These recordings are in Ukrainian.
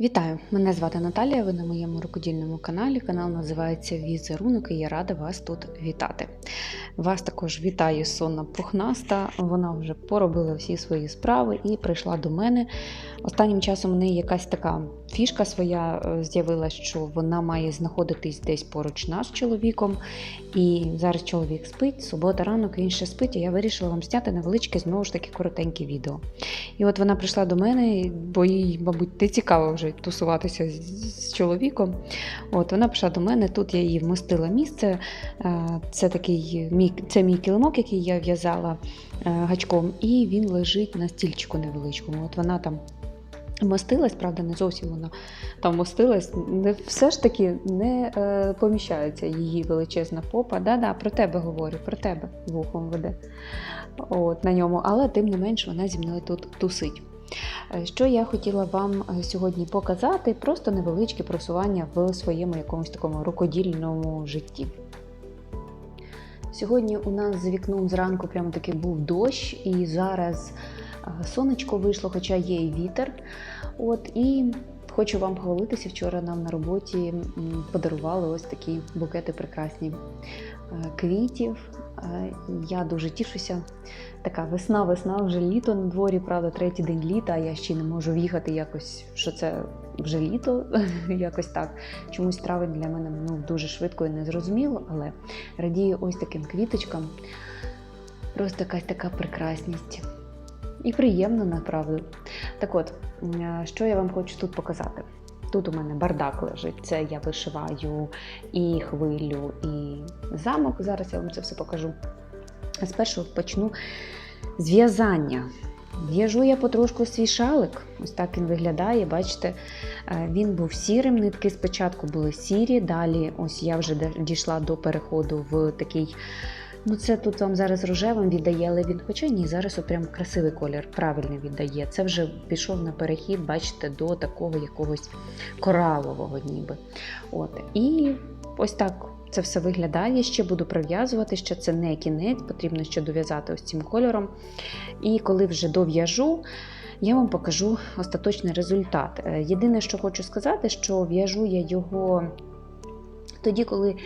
Вітаю! Мене звати Наталія. Ви на моєму рукодільному каналі. Канал називається Візерунок і я рада вас тут вітати. Вас також вітає сонна пухнаста. Вона вже поробила всі свої справи і прийшла до мене. Останнім часом в неї якась така фішка своя е, з'явилася, що вона має знаходитись десь поруч нас з чоловіком. І зараз чоловік спить, субота ранок, він ще спить, і я вирішила вам зняти невеличке, знову ж таки, коротеньке відео. І от вона прийшла до мене, бо їй, мабуть, не цікаво вже тусуватися з, чоловіком. От вона прийшла до мене, тут я її вмостила місце. Е, Це такий мій, це мій килимок, який я в'язала е, гачком, і він лежить на стільчику невеличкому. От вона там. Вмостилась, правда, не зовсім вона там вмостилась, не все ж таки не е, поміщається її величезна попа. Да-да, про тебе говорю, про тебе вухом веде от, на ньому, але тим не менш вона зі мною тут тусить. Е, Що я хотіла вам е, сьогодні показати, просто невеличке просування в своєму якомусь такому рукодільному житті. Сьогодні у нас за вікном зранку прямо таки був дощ, і зараз сонечко вийшло, хоча є і вітер. От, і хочу вам похвалитися. Вчора нам на роботі подарували ось такі букети прекрасні е, квітів. Е, Я дуже тішуся. Така весна, весна, вже літо на дворі, правда, третій день літа, а я ще не можу в'їхати якось, що це вже літо, якось так. Чомусь травень для мене ну, дуже швидко і незрозуміло, але радію ось таким квіточкам. Просто якась така прекрасність. І приємно, направду. Так от, що я вам хочу тут показати? Тут у мене бардак лежить. Це я вишиваю і хвилю, і замок. Зараз я вам це все покажу. Спершу почну з в'язання. В'яжу я потрошку свій шалик. Ось так він виглядає. Бачите, е, він був сірим. Нитки спочатку були сірі, далі ось я вже дійшла до переходу в такий. Ну, це тут вам зараз рожевим віддає, але він, хоча ні, зараз прям красивий колір, правильний віддає. Це вже пішов на перехід, бачите, до такого якогось коралового ніби. От. І ось так це все виглядає. Ще буду пров'язувати, ще це не кінець, потрібно ще дов'язати ось цим кольором. І коли вже дов'яжу, я вам покажу остаточний результат. Е, Єдине, що хочу сказати, що в'яжу я його тоді, коли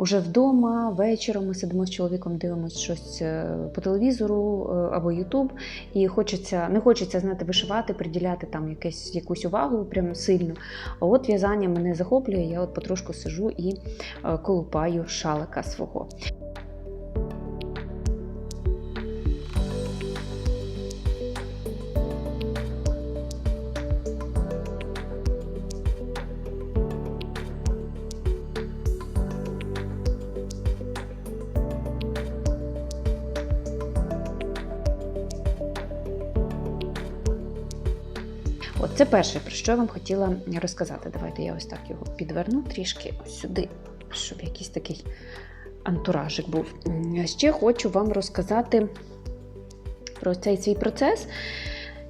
вже вдома, вечором ми сидимо з чоловіком, дивимося щось е, по телевізору е, або Ютуб, і хочеться, не хочеться знаєте, вишивати, приділяти там якесь, якусь увагу прям сильно. А от в'язання мене захоплює, я от потрошку сижу і е, колупаю шалика свого. От це перше, про що я вам хотіла розказати. Давайте я ось так його підверну трішки ось сюди, щоб якийсь такий антуражик був. Ще хочу вам розказати про цей свій процес.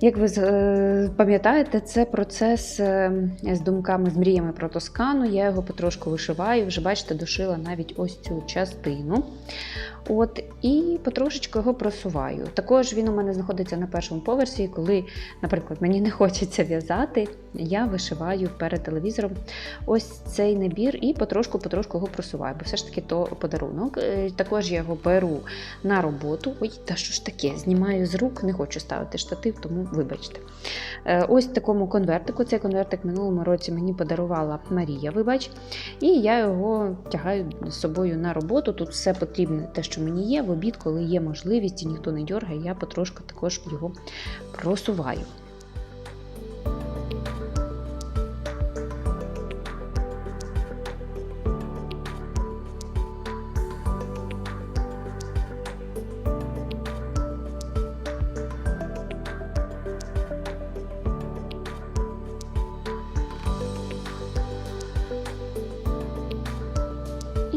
Як ви е, пам'ятаєте, це процес е, з думками, з мріями про Тоскану. Я його потрошку вишиваю, вже бачите, дошила навіть ось цю частину. От, і потрошечку його просуваю. Також він у мене знаходиться на першому поверсі, коли, наприклад, мені не хочеться в'язати, я вишиваю перед телевізором ось цей набір і потрошку-потрошку його просуваю, бо все ж таки то подарунок. Е, Також я його беру на роботу. Ой, та що ж таке? Знімаю з рук, не хочу ставити штатив, тому вибачте. Е, Ось такому конвертику. Цей конвертик минулому році мені подарувала Марія, вибач. І я його тягаю з собою на роботу. Тут все потрібне, те, що мені є. В обід, коли є можливість і ніхто не дергає, я потрошку також його просуваю.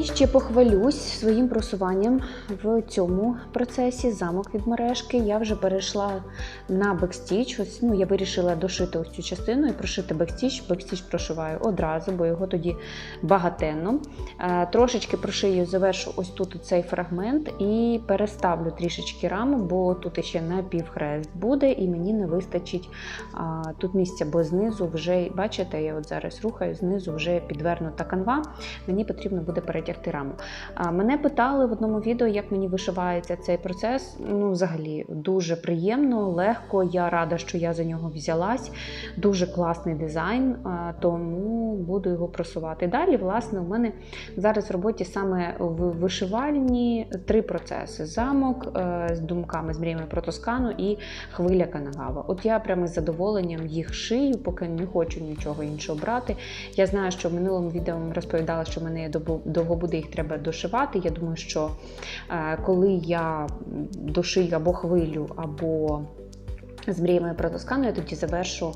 Ще похвалюсь своїм просуванням в цьому процесі замок від мережки. Я вже перейшла на бекстіч. Ось ну я вирішила дошити ось цю частину і прошити бекстіч. Бекстіч прошиваю одразу, бо його тоді багатенно. Е, Трошечки прошию, завершу ось тут цей фрагмент і переставлю трішечки раму, бо тут ще напівхрест буде, і мені не вистачить тут місця, бо знизу вже, бачите, я от зараз рухаю, знизу вже підвернута канва. Мені потрібно буде перетягти раму. А, мене питали в одному відео, як мені вишивається цей процес. Ну, взагалі, дуже приємно, легко. Я рада, що я за нього взялась. Дуже класний дизайн, тому буду його просувати. Далі, власне, у мене зараз в роботі саме в вишивальні три процеси: замок е, з думками, з мріями про Тоскану і хвиля Канагава. От я прямо з задоволенням їх шию, поки не хочу нічого іншого брати. Я знаю, що в минулому відео розповідала, що в мене довго- довго буде їх треба дошивати. Я думаю, що е, коли я дошию або хвилю, або з мріями про Тоскану, я тоді завершу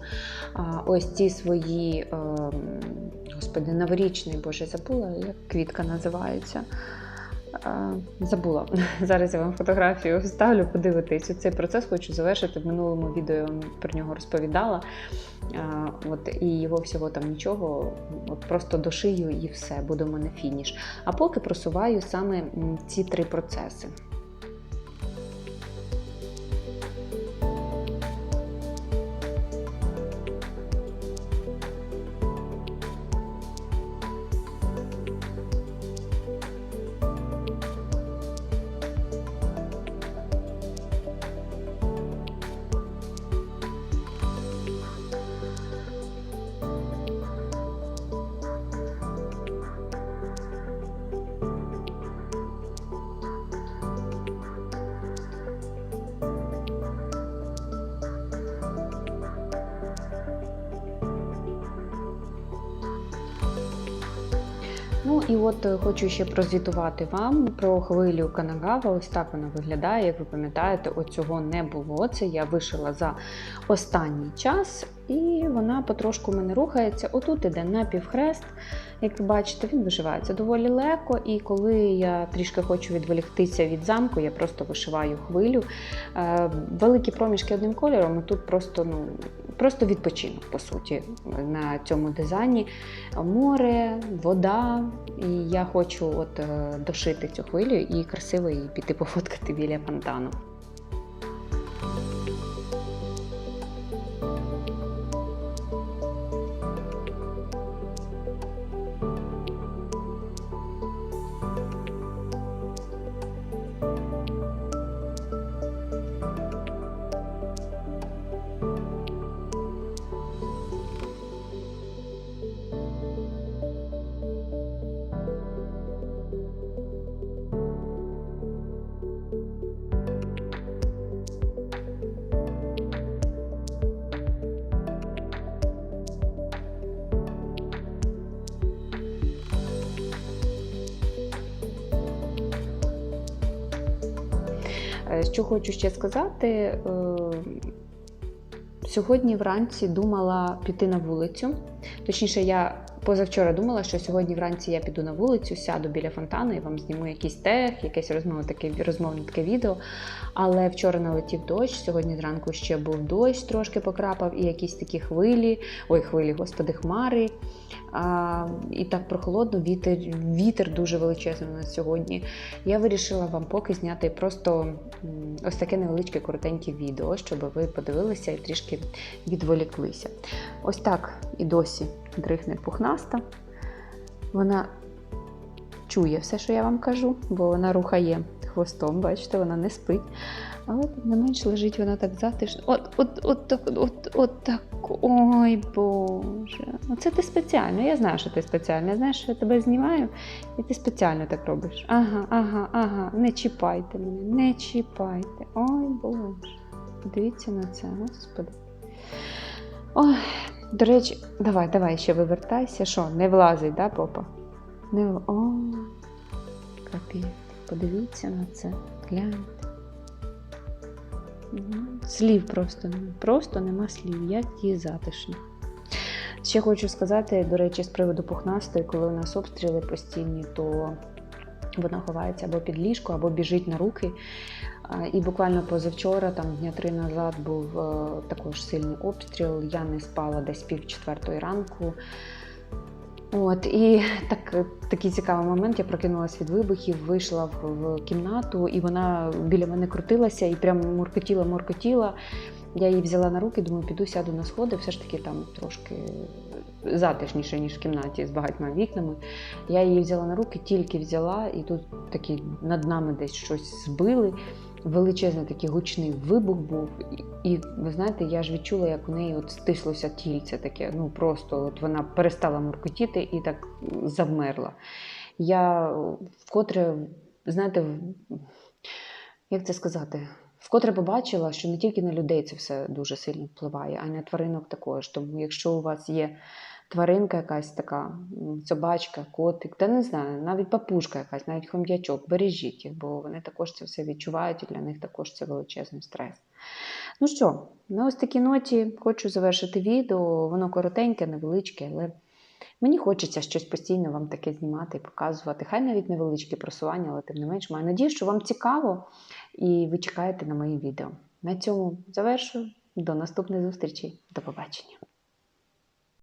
ось ці свої, е, господи, новорічний, боже, забула, як квітка називається. Забула. Зараз я вам фотографію вставлю, подивитись. Цей процес хочу завершити. В минулому відео про нього розповідала. От, і його всього там нічого, от просто дошию і все, буде у мене фініш. А поки просуваю саме ці три процеси. І от е, хочу ще прозвітувати вам про хвилю Канагава. Ось так вона виглядає. Як ви пам'ятаєте, оцього не було. Це я вишила за останній час, і вона потрошку мене рухається. Отут іде напівхрест. Як ви бачите, він вишивається доволі легко. І коли я трішки хочу відволіктися від замку, я просто вишиваю хвилю. Е, Великі проміжки одним кольором, і тут просто ну. Просто відпочинок, по суті, на цьому дизайні. Море, вода. І я хочу от е, дошити цю хвилю і красиво її піти пофоткати біля фонтану. Що хочу ще сказати. е, Сьогодні вранці думала піти на вулицю. Точніше, я позавчора думала, що сьогодні вранці я піду на вулицю, сяду біля фонтану і вам зніму якийсь тег, якесь розмовне таке, розмовне таке відео. Але вчора налетів дощ, сьогодні зранку ще був дощ, трошки покрапав, і якісь такі хвилі, ой, хвилі, господи, хмари. А, і так прохолодно, вітер, вітер дуже величезний у нас сьогодні. Я вирішила вам поки зняти просто ось таке невеличке коротеньке відео, щоб ви подивилися і трішки відволіклися. Ось так і досі дрихне пухнаста. Вона чує все, що я вам кажу, бо вона рухає хвостом, бачите, вона не спить. Але не менш лежить вона так затишно. От, от, от, так, от, от так. Ой Боже. Ну це ти спеціально. Я знаю, що ти спеціально. Я знаю, що я тебе знімаю, і ти спеціально так робиш. Ага, ага, ага. Не чіпайте мене, не чіпайте. Ой Боже. Подивіться на це, господи. Ой, до речі, давай, давай ще вивертайся. Що, не влазить, да, попа? Не в... О, капець. Подивіться на це. Гляньте. Слів просто. Просто нема слів, як їй затишно. Ще хочу сказати, до речі, з приводу пухнастої, коли у нас обстріли постійні, то Вона ховається або під ліжко, або біжить на руки. І буквально позавчора, там дня три назад, був е, також сильний обстріл. Я не спала десь пів четвертої ранку. От, і так, такий цікавий момент. Я прокинулась від вибухів, вийшла в, в кімнату, і вона біля мене крутилася і прямо муркотіла, муркотіла. Я її взяла на руки, думаю, піду сяду на сходи, все ж таки там трошки затишніше, ніж в кімнаті з багатьма вікнами. Я її взяла на руки, тільки взяла, і тут такі над нами десь щось збили. Величезний такий гучний вибух був. І, ви знаєте, я ж відчула, як у неї от стислося тільце таке. Ну просто от вона перестала муркотіти і так завмерла. Я вкотре, знаєте, як це сказати? Вкотре побачила, що не тільки на людей це все дуже сильно впливає, а й на тваринок також. Тому якщо у вас є тваринка якась така, собачка, котик, та не знаю, навіть папушка якась, навіть хом'ячок, бережіть їх, бо вони також це все відчувають, і для них також це величезний стрес. Ну що, на ось такій ноті хочу завершити відео. Воно коротеньке, невеличке, але мені хочеться щось постійно вам таке знімати і показувати. Хай навіть невеличкі просування, але тим не менш маю надію, що вам цікаво і ви чекаєте на мої відео. На цьому завершую. До наступних зустрічей. До побачення.